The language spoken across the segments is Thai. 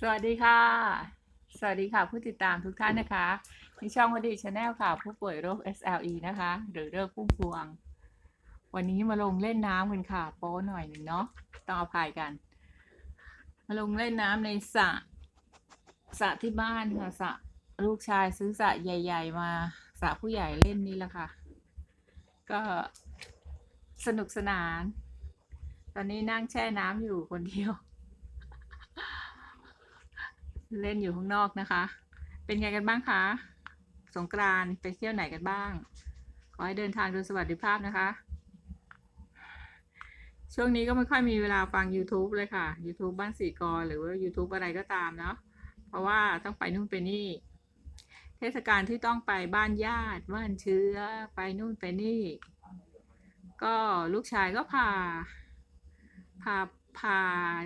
สวัสดีค่ะ สวัสดีค่ะ ผู้ติดตามทุกท่านนะคะในช่องวดีชาแนลค่ะ ผู้ป่วยโรค SLE นะคะ หรือโรคพุ่มพวง วันนี้มาลงเล่นน้ำกันค่ะ โป๊หน่อยหนึ่งเนาะต้องเอาพายกัน มาลงเล่นน้ำในสระสระที่บ้านค่ะสระลูกชายซื้อสระใหญ่ ๆ มาสระผู้ใหญ่เล่นนี่แหละค่ะ ก็สนุกสนาน ตอนนี้นั่งแช่น้ำอยู่คนเดียว เล่นอยู่ข้างนอกนะคะ เป็นไงกันบ้างคะ สงกรานไปเที่ยวไหนกันบ้าง ขอให้เดินทางโดยสวัสดิภาพนะคะ ช่วงนี้ก็ไม่ค่อยมีเวลาฟัง YouTube เลยค่ะ YouTube บ้านสีกอหรือว่า YouTube อะไรก็ตามเนาะ เพราะว่าต้องไปนู่นไปนี่ เทศกาลที่ต้องไปบ้านญาติ บ้านเชื้อ ไปนู่นไปนี่ ก็ลูกชายก็พา พา พา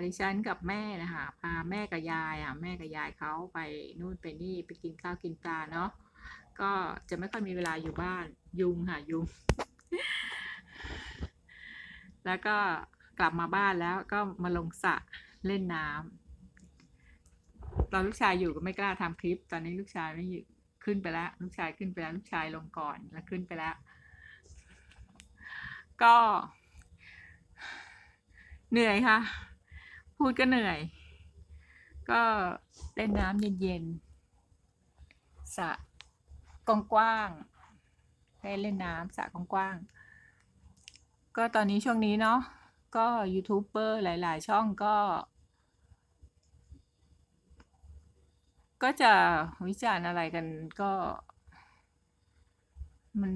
ดิฉันกับแม่นะคะพาแม่กับยายอะแม่กับยายเขาไปนู่นไปนี่ไปกินข้าวกินปลาเนาะก็จะไม่ค่อยมีเวลาอยู่บ้าน ยุงค่ะยุง แล้วก็กลับมาบ้านแล้วก็มาลงสระเล่นน้ำตอนลูกชายอยู่ก็ไม่กล้าทำคลิป ตอนนี้ลูกชายไม่อยู่ขึ้นไปแล้ว ลูกชายขึ้นไปแล้วลูกชายลงก่อนแล้วขึ้นไปแล้ว ก็ เหนื่อยค่ะ พูดก็เหนื่อย ก็เล่นน้ำเย็นๆสระกว้างๆได้เล่นน้ำสระกว้างๆก็ตอนนี้ช่วงนี้เนาะก็ยูทูบเบอร์หลาย ๆ ช่องก็ ก็จะวิจารณ์อะไรกันก็ มัน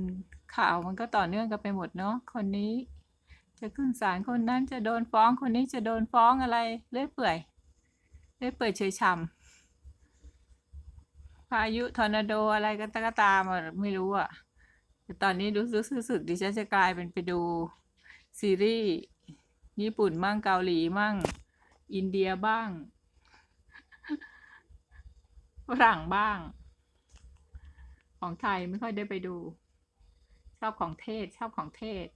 ข่าวมันก็ต่อเนื่องกันไปหมดเนาะคนนี้ จะขึ้นศาลคนนั้นจะโดนฟ้องคนนี้จะโดนฟ้องอะไรเรื่อยเปื่อยเรื่อยเปื่อยเฉยชำพายุทอร์นาโดอะไรกันตะกตามอะไม่รู้อะแต่ตอนนี้รู้สึกรู้สึกดิฉันจะกลายเป็นไปดูซีรีส์ญี่ปุ่นมั่งเกาหลีมั่ง อินเดียบ้างฝรั่งบ้าง ของไทยไม่ค่อยได้ไปดู ชอบของเทศชอบของเทศ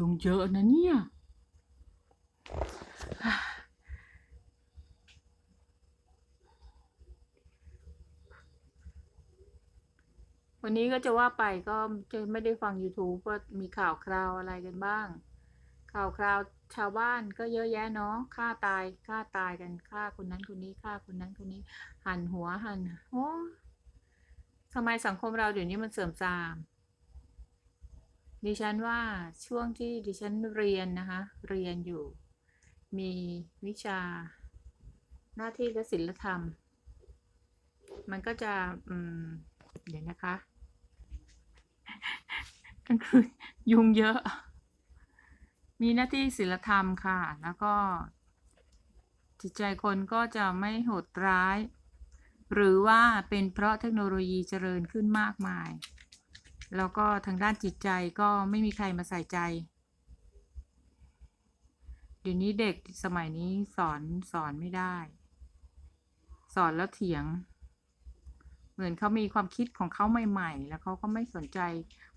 ยุงเยอะนะเนี่ยวันนี้ก็จะว่าไปก็จะไม่ได้ฟัง YouTube ว่ามีข่าวคราวอะไรกันบ้าง ข่าวคราวชาวบ้านก็เยอะแยะเนาะฆ่าตายฆ่าตายกันฆ่าคนนั้นคนนี้ฆ่าคนนั้นคนนี้ หั่นหัวหั่นโอ้ทำไมสังคมเราเดี๋ยวนี้มันเสื่อมทราม ดิฉันว่าช่วงที่ดิฉันเรียนนะคะ เรียนอยู่ มีวิชาหน้าที่และศิลธรรม มันก็จะอืมเดี๋ยวนะคะก็คือยุงเยอะ มีหน้าที่ศิลธรรมค่ะ แล้วก็ จิตใจคนก็จะไม่โหดร้าย หรือว่าเป็นเพราะเทคโนโลยีเจริญขึ้นมากมาย แล้วก็ทางด้านจิตใจก็ไม่มีใครมาใส่ใจ เดี๋ยวนี้เด็กสมัยนี้สอนสอนไม่ได้ สอนแล้วเถียง เหมือนเขามีความคิดของเขาใหม่ ๆ แล้วเขาก็ไม่สนใจ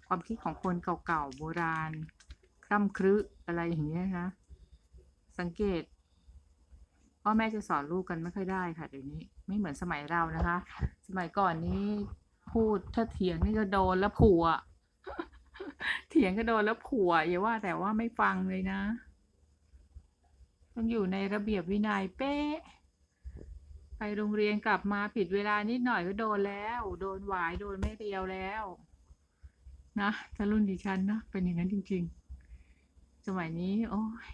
ความคิดของคนเก่าๆโบราณคร่ำครึอะไรอย่างเงี้ยนะสังเกตพ่อแม่จะสอนลูกกันไม่ค่อยได้ค่ะเดี๋ยวนี้ไม่เหมือนสมัยเรานะคะ สมัยก่อนนี้ พูดถ้าเถียงนี่ก็โดนแล้วผัว เถียงก็โดนแล้วผัวอย่าว่าแต่ว่าไม่ฟังเลยนะต้องอยู่ในระเบียบวินัยเป๊ะ ไปโรงเรียนกลับมาผิดเวลานิดหน่อยก็โดนแล้ว โดนหวายโดนไม่เรียวแล้ว นะถ้ารุ่นดิฉันนะเป็นอย่างนั้นจริง ๆ สมัยนี้ โอ้ย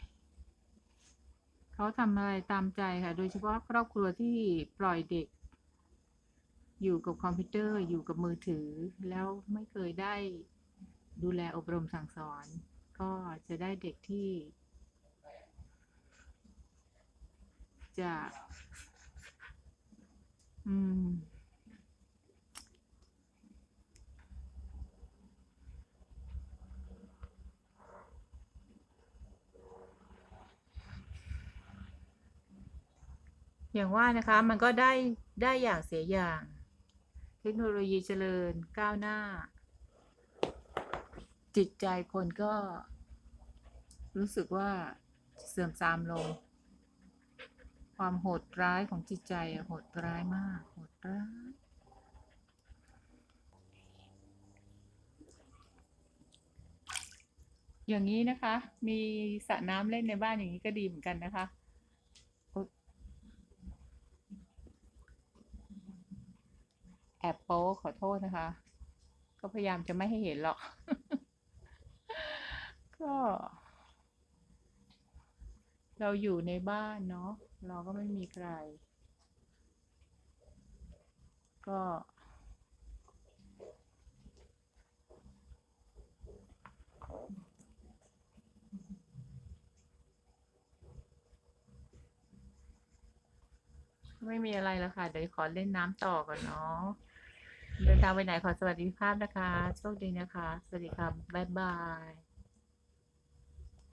เขาทำอะไรตามใจค่ะ โดยเฉพาะครอบครัวที่ปล่อยเด็ก อยู่กับคอมพิวเตอร์อยู่กับมือถือ แล้วไม่เคยได้ดูแลอบรมสั่งสอน ก็จะได้เด็กที่ จะอืมอย่างว่านะคะมันก็ได้ได้อย่างเสียอย่าง เทคโนโลยีเจริญก้าวหน้า จิตใจคนก็ รู้สึกว่าเสื่อมทรามลง ความโหดร้ายของจิตใจโหดร้ายมาก โหดร้ายอย่างนี้นะคะ มีสระน้ำเล่นในบ้านอย่างนี้ก็ดีเหมือนกันนะคะอุ๊ย แอบโป๊ขอโทษนะคะ ก็พยายามจะไม่ให้เห็นหรอก ก็ เราอยู่ในบ้านเนาะเราก็ไม่มีใคร ก็ ไม่มีอะไรแล้วค่ะ เดี๋ยวขอเล่นน้ำต่อก่อนเนาะ เดินทางไปไหนขอสวัสดีภาพนะคะ โชคดีนะคะ สวัสดีค่ะ บ๊ายบาย